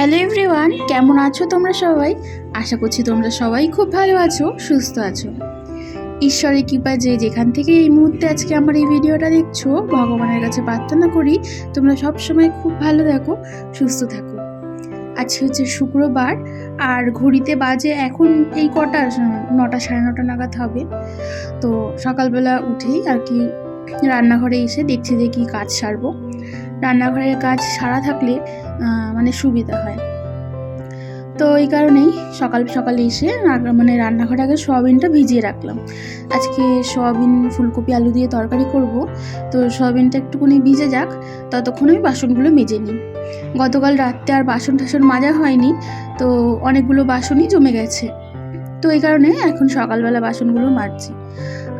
Hello everyone কেমন আছো তোমরা সবাই? আশা করছি তোমরা সবাই খুব ভালো আছো, সুস্থ আছো। ঈশ্বরের কৃপা যে যেখান থেকে এই মুহূর্তে আজকে আমার এই ভিডিওটা দেখছ, ভগবানের কাছে প্রার্থনা করি, তোমরা সব সময় খুব ভালো থাকো, সুস্থ থাকো। আজকে হচ্ছে শুক্রবার, আর ঘড়িতে বাজে এখন এই কটা, নটা সাড়ে নটা নাগাদ হবে। তো সকালবেলা উঠেই আর কি রান্নাঘরে এসে দেখছি যে কী কাজ সারবো। রান্নাঘরের কাজ সারা থাকলে মানে সুবিধা হয়। তো এই কারণেই সকাল, সকালে এসে মানে রান্নাঘরে আগে সোয়াবিনটা ভিজিয়ে রাখলাম। আজকে সোয়াবিন, ফুলকপি, আলু দিয়ে তরকারি করব। তো সোয়াবিনটা একটুখানি ভিজে যাক, ততক্ষণ আমি বাসনগুলো মেজে নিই। গতকাল রাত্রে আর বাসন টাসন মাজা হয়নি, তো অনেকগুলো বাসনই জমে গেছে। তো এই কারণে এখন সকালবেলা বাসনগুলো মাজছি।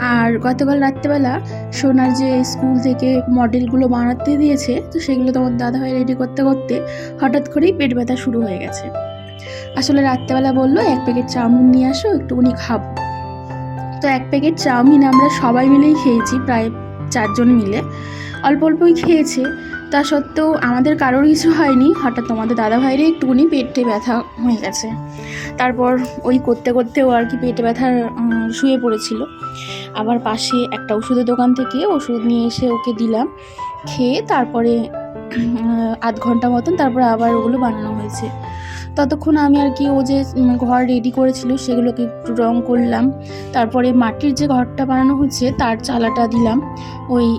আর গতকাল রাত্রেবেলা সোনার যে স্কুল থেকে মডেলগুলো বানাতে দিয়েছে, তো সেগুলো তোমার দাদাভাই রেডি করতে করতে হঠাৎ করেই পেট ব্যথা শুরু হয়ে গেছে। আসলে রাত্রেবেলা বলল, এক প্যাকেট চাউমিন নিয়ে আসো, একটুখানি খাব। তো এক প্যাকেট চাউমিন আমরা সবাই মিলেই খেয়েছি, প্রায় চারজন মিলে। অল্প অল্পই খেয়েছে। তা সত্ত্বেও আমাদের কারোর কিছু হয়নি। হঠাৎ তোমাদের দাদাভাইরে একটুখানি পেটে ব্যথা হয়ে গেছে। তারপর ওই করতে করতেও আর কি পেটে ব্যথার উম, শুয়ে পড়েছিল। আবার পাশে একটা ওষুধের দোকান থেকে ওষুধ নিয়ে এসে ওকে দিলাম। খেয়ে তারপরে আধ ঘণ্টা মতন তারপরে আবার ওগুলো বানানো হয়েছে। ততক্ষণ আমি আর কি ও যে ঘর রেডি করেছিল সেগুলোকে একটু রং করলাম। তারপরে মাটির যে ঘরটা বানানো হচ্ছে তার চালাটা দিলাম। ওই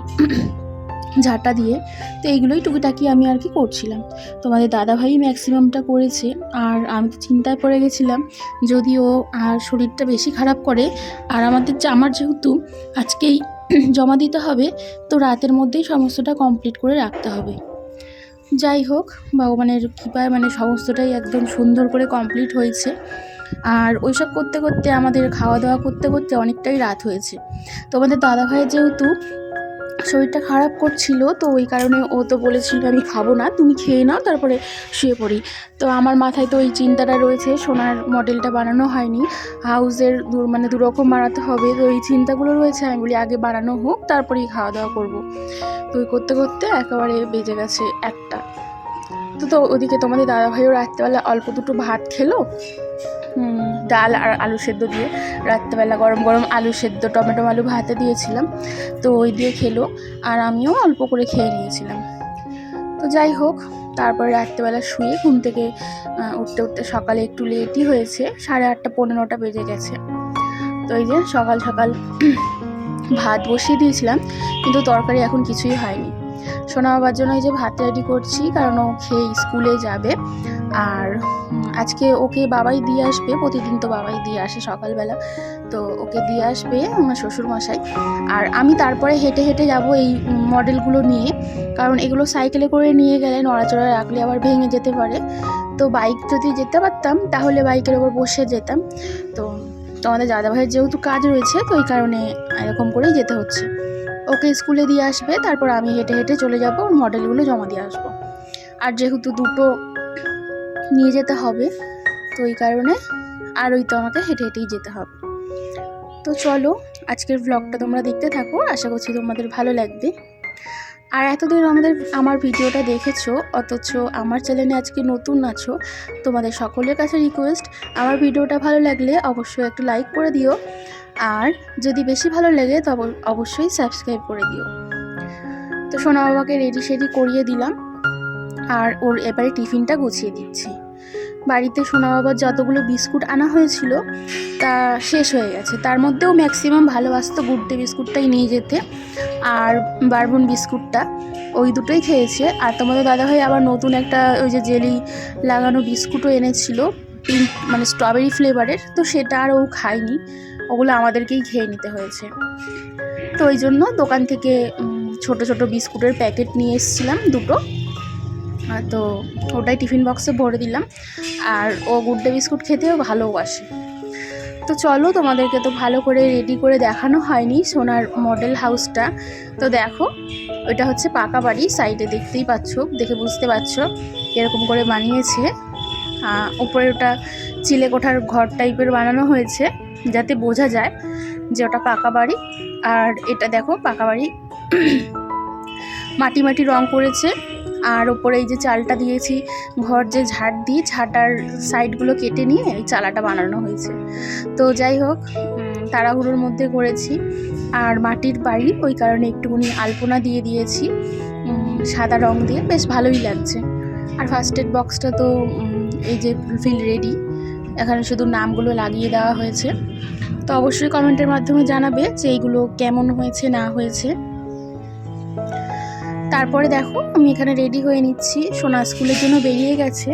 ঝাঁটা দিয়ে। তো এইগুলোই টুকিটাকি আমি আর কি করছিলাম। তোমাদের দাদাভাই ম্যাক্সিমামটা করেছে। আর আমি তো চিন্তায় পড়ে গেছিলাম যদি ও আর শরীরটা বেশি খারাপ করে, আর আমাদের আমার যেহেতু আজকেই জমা দিতে হবে, তো রাতের মধ্যেই সমস্তটা কমপ্লিট করে রাখতে হবে। যাই হোক, ভগবানের কৃপায় মানে সমস্তটাই একদম সুন্দর করে কমপ্লিট হয়েছে। আর ওইসব করতে করতে আমাদের খাওয়া দাওয়া করতে করতে অনেকটাই রাত হয়েছে। তোমাদের দাদাভাইয়ের যেহেতু শরীরটা খারাপ করছিল, তো ওই কারণে ও তো বলেছিল আমি খাব না, তুমি খেয়ে নাও, তারপরে শুয়ে পড়ি। তো আমার মাথায় তো ওই চিন্তাটা রয়েছে, সোনার মডেলটা বানানো হয়নি, হাউসের মানে দুরকম বানাতে হবে, তো এই চিন্তাগুলো রয়েছে, আমি বলি আগে বানানো হোক, তারপরেই খাওয়া দাওয়া করব। তো ওই করতে করতে একেবারে বেজে গেছে একটা। তো তো ওদিকে তোমাদের দাদাভাইও রাত্রেবেলা অল্প দুটো ভাত খেলো ডাল আর আলু সেদ্ধ দিয়ে রাত্রেবেলা গরম গরম আলু সেদ্ধ, টমেটো আলু ভাতে দিয়েছিলাম। তো ওই দিয়ে খেলো আর আমিও অল্প করে খেয়ে নিয়েছিলাম। তো যাই হোক, তারপরে রাত্রেবেলা শুয়ে ঘুম থেকে উঠতে উঠতে সকালে একটু লেটই হয়েছে, সাড়ে আটটা, পনেরোটা বেজে গেছে। তো এই যে সকাল সকাল ভাত বসিয়ে দিয়েছিলাম, কিন্তু তরকারি এখন কিছুই হয়নি। সোনা বাবার জন্য এই যে ভাত রেডি করছি, কারণ ও খেয়ে স্কুলে যাবে। আর আজকে ওকে বাবাই দিয়ে আসবে, প্রতিদিন তো বাবাই দিয়ে আসে সকালবেলা। তো ওকে দিয়ে আসবে আমার শ্বশুর মশাই আর আমি তারপরে হেঁটে হেঁটে যাব এই মডেলগুলো নিয়ে। কারণ এগুলো সাইকেলে করে নিয়ে গেলে নড়াচড়া রাখলে আবার ভেঙে যেতে পারে। তো বাইক যদি যেতে পারতাম, তাহলে বাইকের ওপর বসে যেতাম। তো তো আমাদের দাদাভাইয়ের যেহেতু কাজ রয়েছে, তো এই কারণে এরকম করেই যেতে হচ্ছে। ওকে স্কুলে দিয়ে আসবে, তারপর আমি হেঁটে হেঁটে চলে যাব মডেলগুলো জমা দিয়ে আসব। আর যেহেতু দুটো নিয়ে যেতে হবে। তো এই কারণে আর ওই তো আমাকে হেঁটে হেঁটেই যেতে হবে। তো চলো, আজকের ব্লগটা তোমরা দেখতে থাকো। আশা করছি তোমাদের ভালো লাগবে। আর এতদিন আমাদের, আমার ভিডিওটা দেখেছ, অথচ আমার চ্যানেলে আজকে নতুন আছো, তোমাদের সকলের কাছে রিকোয়েস্ট আমার ভিডিওটা ভালো লাগলে অবশ্যই একটু লাইক করে দিও। আর যদি বেশি ভালো লাগে, তবে অবশ্যই সাবস্ক্রাইব করে দিও। তো সোনা বাবাকে রেডি সেডি করিয়ে দিলাম। আর ওর এবারে টিফিনটা গুছিয়ে দিচ্ছি। বাড়িতে সোনা বাবার যতগুলো বিস্কুট আনা হয়েছিল, তা শেষ হয়ে গেছে। তার মধ্যেও ম্যাক্সিমাম ভালোবাসত গুড ডে বিস্কুটটাই নিয়ে যেতে। আর বারবন বিস্কুটটা ওই দুটোই খেয়েছে। আর তোমাদের দাদাভাই আবার নতুন একটা ওই যে জেলি লাগানো বিস্কুটও এনেছিল পিঙ্ক মানে স্ট্রবেরি ফ্লেভারের তো সেটা আর ও খায়নি, ওগুলো আমাদেরকেই খেয়ে নিতে হয়েছে। তো ওই জন্য দোকান থেকে ছোট ছোট বিস্কুটের প্যাকেট নিয়ে এসেছিলাম দুটো। তো ওটাই টিফিন বক্সে ভরে দিলাম। আর ও গুড ডে বিস্কুট খেতেও ভালোবাসে। তো চলো তোমাদেরকে তো ভালো করে রেডি করে দেখানো হয়নি সোনার মডেল হাউসটা তো দেখো, ওইটা হচ্ছে পাকা বাড়ি সাইডে দেখতেই পাচ্ছ, দেখে বুঝতে পারছ এরকম করে বানিয়েছে। উপরে ওটা চিলে কোঠার ঘর টাইপের বানানো হয়েছে, যাতে বোঝা যায় যে ওটা পাকা বাড়ি। আর এটা দেখো, পাকা বাড়ি মাটি মাটি রং করেছে। আর ওপরে এই যে চালটা দিয়েছি, ঘর যে ঝাড় দিয়ে ঝাঁটার সাইডগুলো কেটে নিয়ে এই চালাটা বানানো হয়েছে। তো যাই হোক তাড়াহুড়োর মধ্যে করেছি। আর মাটির বাড়ি, ওই কারণে একটুখানি আলপনা দিয়ে দিয়েছি। সাদা রং দিয়ে বেশ ভালোই লাগছে। আর ফার্স্ট এড বক্সটা তো এই যে ফুলফিল রেডি এখানে শুধু নামগুলো লাগিয়ে দেওয়া হয়েছে। তো অবশ্যই কমেন্টের মাধ্যমে জানাবে যে এইগুলো কেমন হয়েছে, না হয়েছে। তারপরে দেখো, আমি এখানে রেডি হয়ে নিচ্ছি। সোনা স্কুলের জন্য বেরিয়ে গেছে।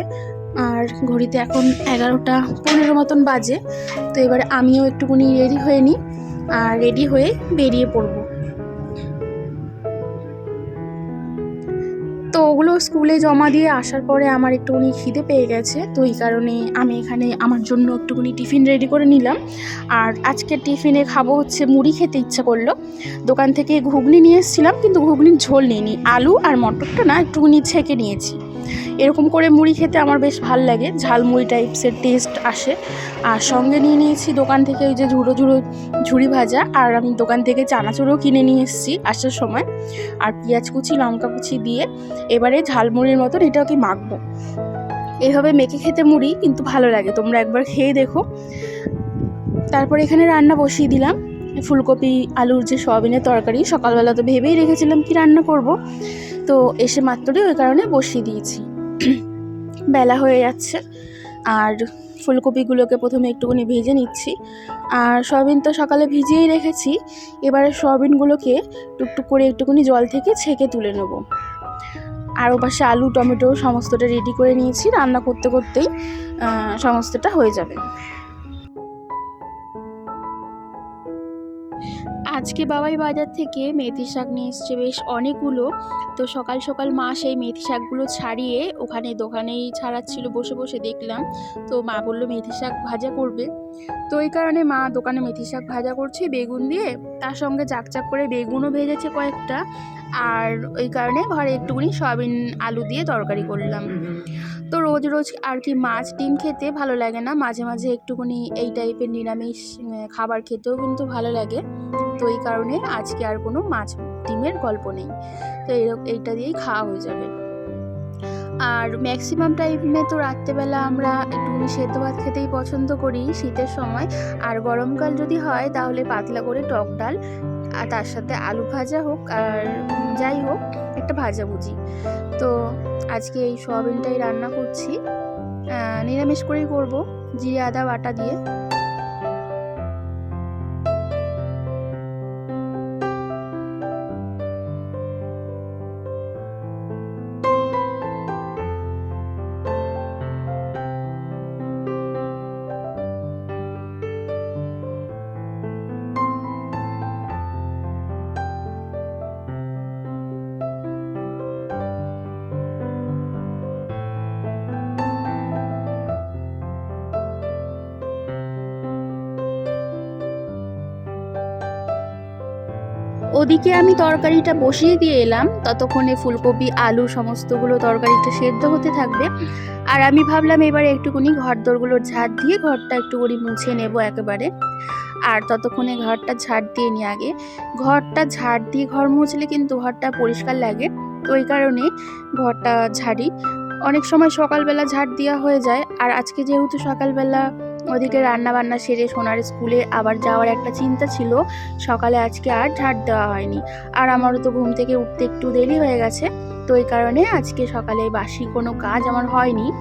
আর ঘড়িতে এখন এগারোটা পনেরো মতন বাজে। তো এবারে আমিও একটুখানি রেডি হয়ে নিই। আর রেডি হয়ে বেরিয়ে পড়ব। ওগুলো স্কুলে জমা দিয়ে আসার পরে আমার একটুখানি খিদে পেয়ে গেছে। তো এই কারণে আমি এখানে আমার জন্য একটুখানি টিফিন রেডি করে নিলাম। আর আজকে টিফিনে খাব হচ্ছে মুড়ি খেতে ইচ্ছা করল। দোকান থেকে ঘুগনি নিয়ে এসেছিলাম, কিন্তু ঘুগনির ঝোল নিইনি। আলু আর মটরটা না একটুখানি ছেঁকে নিয়েছি। এরকম করে মুড়ি খেতে আমার বেশ ভালো লাগে। ঝালমুড়ি টাইপসের টেস্ট আসে। আর সঙ্গে নিয়ে নিয়েছি দোকান থেকে ওই যে ঝুড়ো ঝুড়ো ঝুড়ি ভাজা। আর আমি দোকান থেকে চানাচুরও কিনে নিয়ে এসেছি আসার সময়। আর পেঁয়াজ কুচি, লঙ্কা কুচি দিয়ে এবারে ঝালমুড়ির মতন এটাকে মাখবো। এভাবে মেখে খেতে মুড়ি কিন্তু ভালো লাগে। তোমরা একবার খেয়ে দেখো। তারপর এখানে রান্না বসিয়ে দিলাম। ফুলকপি, আলুর যে সয়াবিনের তরকারি, সকালবেলা তো ভেবেই রেখেছিলাম কি রান্না করব। তো এসে মাত্রই ওই কারণে বসিয়ে দিয়েছি। বেলা হয়ে যাচ্ছে, আর ফুলকপিগুলোকে প্রথমে একটুখানি ভেজে নিচ্ছি। আর সয়াবিন তো সকালে ভিজিয়েই রেখেছি, এবারে সয়াবিনগুলোকে টুকটুক করে একটুখানি জল থেকে ছেঁকে তুলে নেব। আর ওপাশে আলু, টমেটো সমস্তটা রেডি করে নিয়েছি, রান্না করতে করতেই সমস্তটা হয়ে যাবে। আজকে বাবাই বাজার থেকে মেথি শাক নিয়ে এসছে বেশ অনেকগুলো। তো সকাল সকাল মা সেই মেথি শাকগুলো ছাড়িয়ে ওখানে দোকানেই ছাড়াচ্ছিল, বসে বসে দেখলাম। তো মা বলল, মেথি শাক ভাজা করবে। তো এই কারণে মা দোকানে মেথি শাক ভাজা করছে, বেগুন দিয়ে। তার সঙ্গে চাকচাক করে বেগুনও ভেজেছে কয়েকটা। আর ওই কারণে ঘরে একটুখানি সয়াবিন আলু দিয়ে তরকারি করলাম। তো রোজ রোজ আর কি মাছ ডিম খেতে ভালো লাগে না। মাঝে মাঝে একটুখানি এই টাইপের নিরামিষ খাবার খেতেও কিন্তু ভালো লাগে। তো এই কারণে আজকে আর কোনো মাছ ডিমের গল্প নেই। তো এইটা দিয়েই খাওয়া হয়ে যাবে। আর ম্যাক্সিমাম টাইমে তো রাত্রেবেলা আমরা একটুখানি সেদ্ধ ভাত খেতেই পছন্দ করি শীতের সময়। আর গরমকাল যদি হয় তাহলে পাতলা করে টক ডাল, আর তার সাথে আলু ভাজা হোক, আর যাই হোক, একটা ভাজা ভুজি তো আজকে এই সোয়াবিনটাই রান্না করছি। নিরামিষ করেই করব জিরে আদা বাটা দিয়ে। ওদিকে আমি তরকারিটা বসিয়ে দিয়ে এলাম। ততক্ষণে ফুলকপি, আলু সমস্তগুলো তরকারিটা সেদ্ধ হতে থাকবে। আর আমি ভাবলাম এবারে একটুখানি ঘর দোরগুলোর ঝাড় দিয়ে ঘরটা একটুখানি মুছে নেব একেবারে। আর ততক্ষণে ঘরটা ঝাড় দিয়ে নিয়ে আগে। ঘরটা ঝাড় দিয়ে ঘর মুছলে কিন্তু ঘরটা পরিষ্কার লাগে। তো ওই কারণে ঘরটা ঝাড়ি। অনেক সময় সকালবেলা ঝাড় দেওয়া হয়ে যায়। আর আজকে যেহেতু সকালবেলা ওদিকে রান্না বান্না সেরে সোনার স্কুলে আবার যাওয়ার একটা চিন্তা ছিল। সকালে আজকে আর ঝাড় দেওয়া হয়নি। আর আমারও তো ঘুম থেকে উঠতে একটু দেরি হয়ে গেছে। তো এই কারণে আজকে সকালে বাসি কোনো কাজ আমার হয়নি।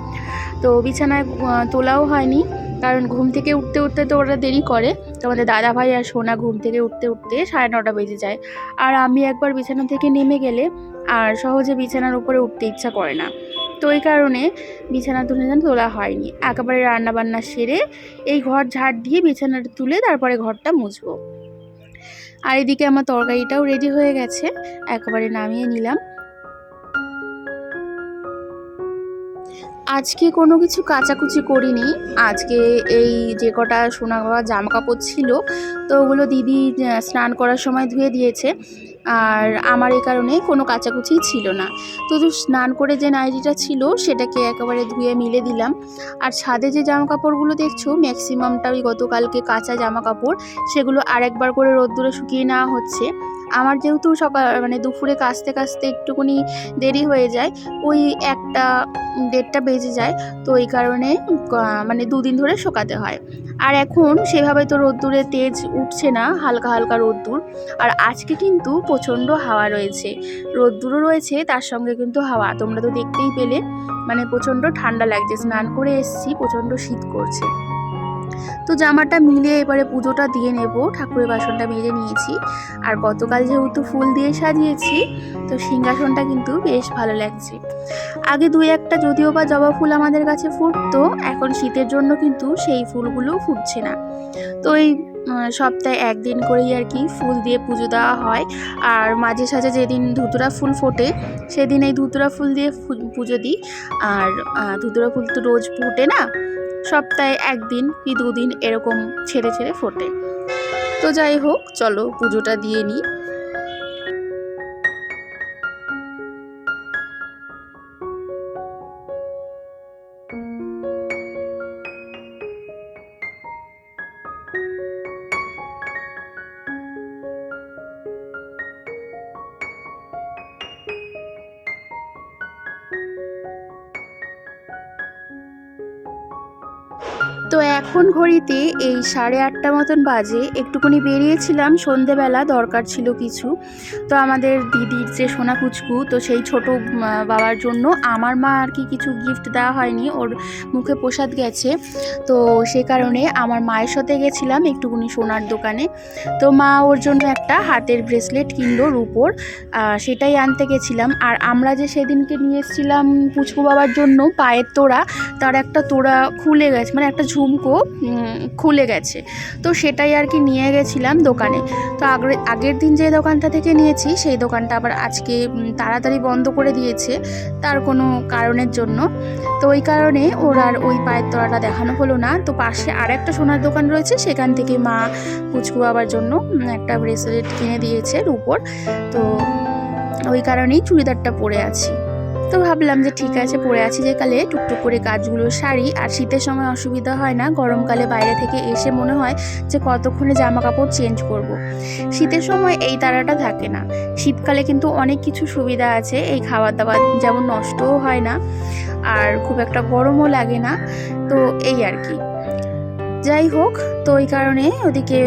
তো বিছানায় তোলাও হয়নি। কারণ ঘুম থেকে উঠতে উঠতে তো ওরা দেরি করে। তো আমাদের দাদা ভাই আর সোনা ঘুম থেকে উঠতে উঠতে সাড়ে নটা বেজে যায়। আর আমি একবার বিছানা থেকে নেমে গেলে আর সহজে বিছানার উপরে উঠতে ইচ্ছা করে না। তো এই কারণে বিছানা তুলে যেন তোলা হয়নি। একেবারে রান্না বান্না সেরে এই ঘর ঝাড় দিয়ে বিছানাটা তুলে তারপরে ঘরটা মুছবো। আর এদিকে আমার তরকারিটাও রেডি হয়ে গেছে, একেবারে নামিয়ে নিলাম। আজকে কোনো কিছু কাচাকুচি করিনি। আজকে এই যে কটা সোনা জামা কাপড় ছিল, তো ওগুলো দিদি স্নান করার সময় ধুয়ে দিয়েছে। আর আমার এই কারণে কোনো কাচাকুচি ছিল না। তো স্নান করে যে নাইটিটা ছিল, সেটাকে একেবারে ধুয়ে মিলে দিলাম। আর ছাদে যে জামা কাপড়গুলো দেখছ ম্যাক্সিমামটা ওই গতকালকে কাঁচা জামা কাপড় সেগুলো আরেকবার করে রোদ্দুরে শুকিয়ে নেওয়া হচ্ছে। আমার যেহেতু সকাল মানে দুপুরে কাচতে কাচতে একটুকুনি দেরি হয়ে যায়, ওই একটা, দেড়টা বেজে যায়, তো এই কারণে মানে দুদিন ধরে শুকাতে হয়। আর এখন সেভাবে তো রোদ্দুরে তেজ উঠছে না, হালকা হালকা রোদ্দুর। আর আজকে কিন্তু প্রচণ্ড হাওয়া রয়েছে। রোদ্দুরও রয়েছে, তার সঙ্গে কিন্তু হাওয়া। তোমরা তো দেখতেই পেলে মানে প্রচণ্ড ঠান্ডা লাগছে। স্নান করে এসেছি, প্রচণ্ড শীত করছে। তো জামাটা মিলিয়ে এবারে পুজোটা দিয়ে নেব, ঠাকুরের বাসনটা মেজে নিয়েছি। আর গতকাল যেহেতু ফুল দিয়ে সাজিয়েছি, তো সিংহাসনটা কিন্তু বেশ ভালো লাগছে। আগে দুই একটা যদিও বা জবা ফুল আমাদের কাছে ফুটতো, এখন শীতের জন্য কিন্তু সেই ফুলগুলো ফুটছে না। তো এই সপ্তাহে একদিন করেই আর কি ফুল দিয়ে পুজো দেওয়া হয়। আর মাঝে সাঝে যেদিন ধুতুরা ফুল ফোটে, সেদিন এই ধুতুরা ফুল দিয়ে পুজো দিই। আর ধুতুরা ফুল তো রোজ ফুটে না, সপ্তাহে একদিন কি দুদিন এরকম ছেড়ে ছেড়ে ফোটে। তো যাই হোক, চলো পুজোটা দিয়ে নিই। তো এখন ঘড়িতে এই সাড়ে আটটা মতন বাজে একটুখানি বেরিয়েছিলাম, সন্ধেবেলা দরকার ছিল কিছু। তো আমাদের দিদির যে সোনা কুচকু, তো সেই ছোট বাবার জন্য আমার মা আর কি কিছু গিফট দেওয়া হয়নি, ওর মুখে প্রসাদ গেছে। তো সে কারণে আমার মায়ের সাথে গেছিলাম একটুখানি সোনার দোকানে। তো মা ওর জন্য একটা হাতের ব্রেসলেট কিনলো রুপোর সেটাই আনতে গেছিলাম। আর আমরা যে সেদিনকে নিয়ে এসেছিলাম পুচকু বাবার জন্য পায়ের তোড়া, তার একটা তোড়া খুলে গেছে মানে একটা ঝুমকো খুলে গেছে। তো সেটাই আর কি নিয়ে গেছিলাম দোকানে। তো আগের আগের দিন যে দোকানটা থেকে নিয়েছি, সেই দোকানটা আবার আজকে তাড়াতাড়ি বন্ধ করে দিয়েছে, তার কোনো কারণের জন্য। তো ওই কারণে ওর আর ওই পায়ের তোড়াটা দেখানো হলো না। তো পাশে আর একটা সোনার দোকান রয়েছে, সেখান থেকে মা পুচকু বাবার জন্য একটা ব্রেসলেট কিনে দিয়েছে রুপোর। তো ওই কারণেই চুড়িদারটা পরে আছি। তো ভাবলাম যে ঠিক আছে পরে আছি যে কালে। টুকটুক করে কাজগুলো সারি। আর শীতের সময় অসুবিধা হয় না। গরমকালে বাইরে থেকে এসে মনে হয় যে কতক্ষণে জামা কাপড় চেঞ্জ করব। শীতের সময় এই তারাটা থাকে না। শীতকালে কিন্তু অনেক কিছু সুবিধা আছে। এই খাবার দাবার যেমন নষ্টও হয় না। আর খুব একটা গরমও লাগে না। তো এই আর কি। যাই হোক, তো ওই কারণে ওদিকে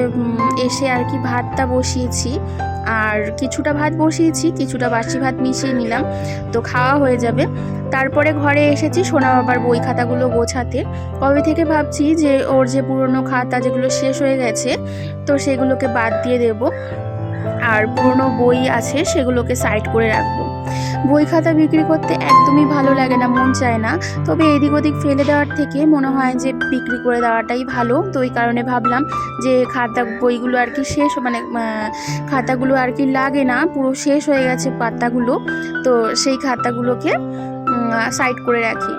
এসে আর কি ভাতটা বসিয়েছি। আর কিছুটা ভাত বসিয়েছি, কিছুটা বাসি ভাত মিশিয়ে নিলাম, তো খাওয়া হয়ে যাবে। তারপরে ঘরে এসেছি সোনা বাবার বই খাতাগুলো গোছাতে। কবে থেকে ভাবছি যে ওর যে পুরনো খাতা যেগুলো শেষ হয়ে গেছে, তো সেগুলোকে বাদ দিয়ে দেব। আর পুরনো বই আছে সেগুলোকে সাইড করে রাখব। বই খাতা বিক্রি করতে একদমই ভালো লাগে না, মন চায় না। তবে এদিক ওদিক ফেলে দেওয়ার থেকে মনে হয় যে বিক্রি করে দেওয়াটাই ভালো। তো ওই কারণে ভাবলাম যে খাতা বইগুলো আর কি শেষ মানে খাতাগুলো আর কি লাগে না, পুরো শেষ হয়ে গেছে পাতাগুলো। তো সেই খাতাগুলোকে সাইড করে রাখি।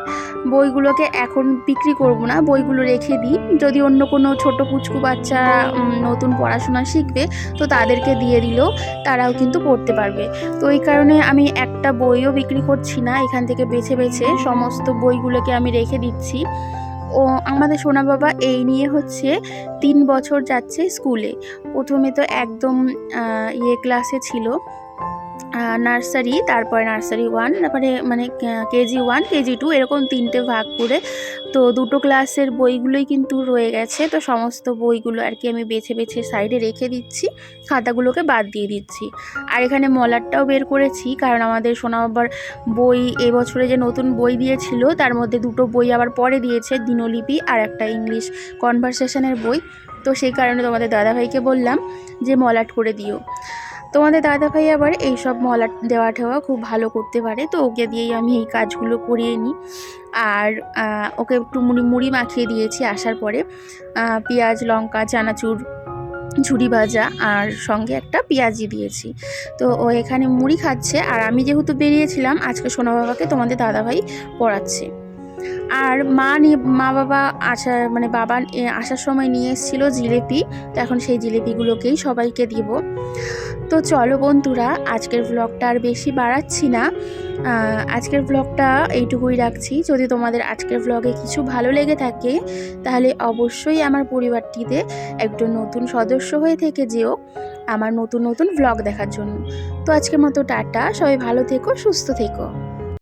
বইগুলোকে এখন বিক্রি করব না, বইগুলো রেখে দিই। যদি অন্য কোনো ছোট পুচকু বাচ্চা নতুন পড়াশোনা শিখবে, তো তাদেরকে দিয়ে দিলেও তারাও কিন্তু পড়তে পারবে। তো এই কারণে আমি একটা বইও বিক্রি করছি না, এখান থেকে বেছে বেছে সমস্ত বইগুলোকে আমি রেখে দিচ্ছি। ও, আমাদের সোনা বাবা এই নিয়ে হচ্ছে তিন বছর যাচ্ছে স্কুলে। প্রথমে তো একদম ইয়ে ক্লাসে ছিল। নার্সারি, তারপরে নার্সারি ওয়ান তারপরে মানে কেজি ওয়ান কেজি টু এরকম তিনটে ভাগ করে। তো দুটো ক্লাসের বইগুলোই কিন্তু রয়ে গেছে। তো সমস্ত বইগুলো আর কি আমি বেছে বেছে সাইডে রেখে দিচ্ছি, খাতাগুলোকে বাদ দিয়ে দিচ্ছি। আর এখানে মলারটাও বের করেছি, কারণ আমাদের সোনা বাবার বই এবছরে যে নতুন বই দিয়েছিল, তার মধ্যে দুটো বই আবার পরে দিয়েছে, দিনলিপি আর একটা ইংলিশ কনভারসেশনের বই। তো সেই কারণে তোমাদের দাদাভাইকে বললাম যে মলাট করে দিও। তোমাদের দাদাভাই আবার এইসব মলা দেওয়া ঠেওয়া খুব ভালো করতে পারে, তো ওকে দিয়েই আমি এই কাজগুলো করিয়ে নিই। আর ওকে একটু মুড়ি মুড়ি মাখিয়ে দিয়েছি আসার পরে পেঁয়াজ, লঙ্কা, চানাচুর ঝুড়ি ভাজা আর সঙ্গে একটা পেঁয়াজি দিয়েছি। তো ও এখানে মুড়ি খাচ্ছে আর আমি যেহেতু বেরিয়েছিলাম, আজকে সোনা বাবাকে তোমাদের দাদাভাই পড়াচ্ছে। আর মা নিয়ে, মা বাবা আসা মানে বাবা আসার সময় নিয়ে এসেছিল জিলেপি। তো এখন সেই জিলেপিগুলোকেই সবাইকে দিব। তো চলো বন্ধুরা, আজকের ব্লগটা আর বেশি বাড়াচ্ছি না। আজকের ব্লগটা এইটুকুই রাখছি। যদি তোমাদের আজকের ব্লগে কিছু ভালো লেগে থাকে, তাহলে অবশ্যই আমার পরিবারটিতে একজন নতুন সদস্য হয়ে থেকে যেও আমার নতুন নতুন ব্লগ দেখার জন্য। তো আজকের মতো টাটা। সবাই ভালো থেকো, সুস্থ থেকো।